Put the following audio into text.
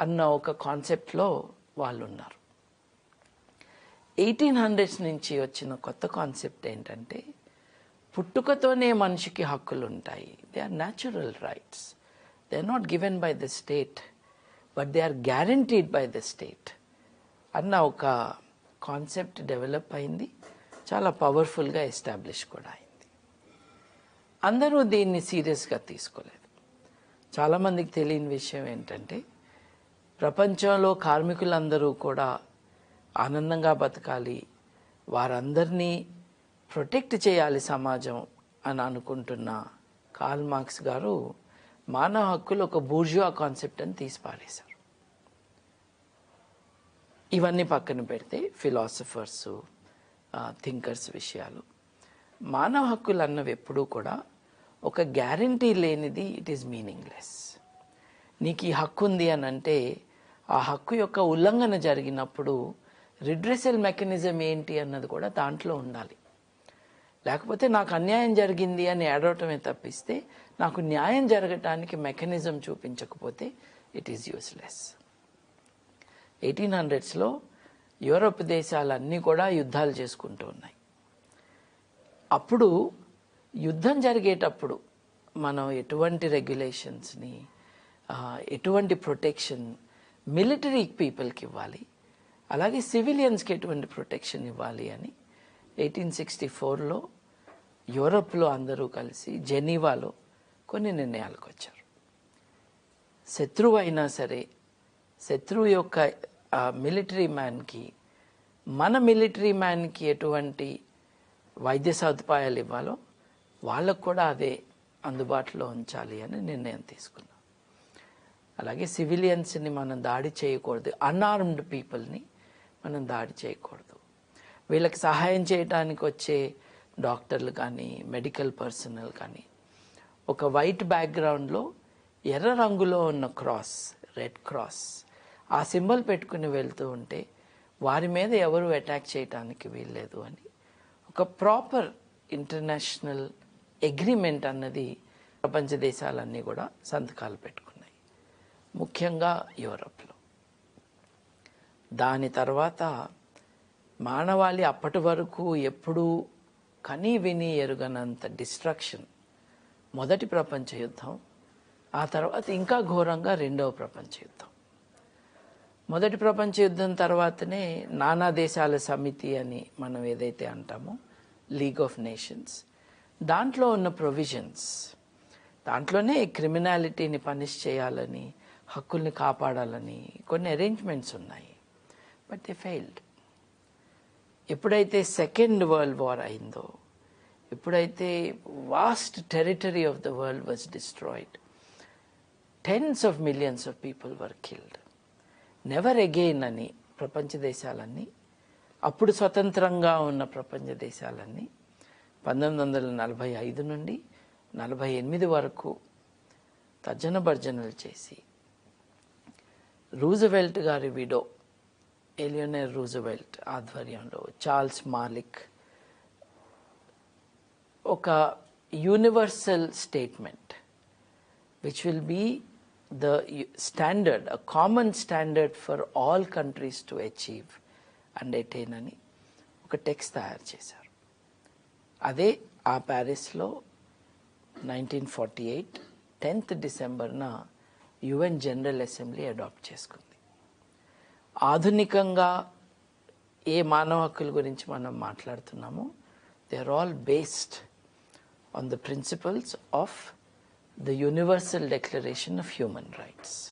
అన్న ఒక కాన్సెప్ట్లో వాళ్ళు ఉన్నారు ఎయిటీన్ హండ్రెడ్స్ నుంచి వచ్చిన కొత్త కాన్సెప్ట్ ఏంటంటే పుట్టుకతోనే మనిషికి హక్కులు ఉంటాయి they are natural rights they are not given by the state but they are guaranteed by the state అన్న ఒక కాన్సెప్ట్ డెవలప్ అయింది. చాలా పవర్ఫుల్గా ఎస్టాబ్లిష్ కూడా అయింది. అందరూ దీన్ని సీరియస్గా తీసుకోలేదు. చాలామందికి తెలియని విషయం ఏంటంటే ప్రపంచంలో కార్మికులందరూ కూడా ఆనందంగా బతకాలి. వారందరినీ ప్రొటెక్ట్ చేయాలి సమాజం అని అనుకుంటున్న కార్ల్ మార్క్స్ గారు మానవ హక్కులు ఒక బూర్జువా కాన్సెప్ట్ అని తీసిపారేశారు. ఇవన్నీ పక్కన పెడితే ఫిలాసఫర్స్ థింకర్స్ విషయాలు. మానవ హక్కులు అన్నవి ఎప్పుడూ కూడా ఒక గ్యారంటీ లేనిది ఇట్ ఈస్ మీనింగ్లెస్ నీకు ఈ హక్కు ఉంది అని అంటే ఆ హక్కు యొక్క ఉల్లంఘన జరిగినప్పుడు రిడ్రెసల్ మెకానిజం ఏంటి అన్నది కూడా దాంట్లో ఉండాలి. లేకపోతే నాకు అన్యాయం జరిగింది అని ఏడవటమే తప్పిస్తే నాకు న్యాయం జరగటానికి మెకానిజం చూపించకపోతే ఇట్ ఈస్ యూస్లెస్ ఎయిటీన్ హండ్రెడ్స్లో యూరప్ దేశాలన్నీ కూడా యుద్ధాలు చేసుకుంటూ ఉన్నాయి. అప్పుడు యుద్ధం జరిగేటప్పుడు మనం ఎటువంటి రెగ్యులేషన్స్ని ఎటువంటి ప్రొటెక్షన్ మిలిటరీ పీపుల్కి ఇవ్వాలి అలాగే సివిలియన్స్కి ఎటువంటి ప్రొటెక్షన్ ఇవ్వాలి అని ఎయిటీన్ సిక్స్టీ ఫోర్లో యూరప్లో అందరూ కలిసి జెనీవాలో కొన్ని నిర్ణయాలకు వచ్చారు. శత్రువు అయినా సరే శత్రువు యొక్క మిలిటరీ మ్యాన్కి మన మిలిటరీ మ్యాన్కి ఎటువంటి వైద్య సదుపాయాలు ఇవ్వాలో వాళ్ళకు కూడా అదే అందుబాటులో ఉంచాలి అని నిర్ణయం తీసుకున్నాం అలాగే సివిలియన్స్ని మనం దాడి చేయకూడదు. అన్ఆర్మ్డ్ పీపుల్ని మనం దాడి చేయకూడదు. వీళ్ళకి సహాయం చేయడానికి వచ్చే డాక్టర్లు కానీ మెడికల్ పర్సనల్ కానీ ఒక వైట్ బ్యాక్గ్రౌండ్లో ఎర్ర రంగులో ఉన్న క్రాస్ రెడ్ క్రాస్ ఆ సింబల్ పెట్టుకుని వెళ్తూ ఉంటే వారి మీద ఎవరు అటాక్ చేయటానికి వీల్లేదు అని ఒక ప్రాపర్ ఇంటర్నేషనల్ అగ్రిమెంట్ అన్నది ప్రపంచ దేశాలన్నీ కూడా సంతకాలు పెట్టుకున్నాయి ముఖ్యంగా యూరప్లో. దాని తర్వాత మానవాళి అప్పటి వరకు ఎప్పుడూ కనీ విని ఎరుగనంత డిస్ట్రక్షన్. మొదటి ప్రపంచ యుద్ధం ఆ తర్వాత ఇంకా ఘోరంగా రెండవ ప్రపంచ యుద్ధం. మొదటి ప్రపంచ యుద్ధం తర్వాతనే నానా దేశాల సమితి అని మనం ఏదైతే అంటామో లీగ్ ఆఫ్ నేషన్స్ దాంట్లో ఉన్న ప్రొవిజన్స్ దాంట్లోనే క్రిమినాలిటీని పనిష్ చేయాలని హక్కుల్ని కాపాడాలని కొన్ని అరేంజ్మెంట్స్ ఉన్నాయి. బట్ దే ఫెయిల్డ్ ఎప్పుడైతే సెకండ్ వరల్డ్ వార్ అయిందో ఎప్పుడైతే vast territory of the world was destroyed tens of millions of people were killed never again అని ప్రపంచ దేశాలన్నీ అప్పుడు స్వతంత్రంగా ఉన్న ప్రపంచ దేశాలన్నీ పంతొమ్మిది వందల నలభై ఐదు నుండి నలభై ఎనిమిది వరకు తర్జన భర్జనలు చేసి రూజవెల్ట్ గారి విడో ఎలియోనర్ రూజవెల్ట్ ఆధ్వర్యంలో చార్ల్స్ మాలిక్ ఒక universal statement which will be the standard uh common standard for all countries to achieve and attain అని ఒక టెక్స్ట్ తయారు చేశారు అదే ఆ ప్యారిస్లో నైన్టీన్ ఫార్టీ ఎయిట్ టెన్త్ డిసెంబర్న యుఎన్ జనరల్ అసెంబ్లీ అడాప్ట్ చేసుకుంది. ఆధునికంగా ఏ మానవ హక్కుల గురించి మనం మాట్లాడుతున్నామో they are all based on the principles of the universal declaration of human rights.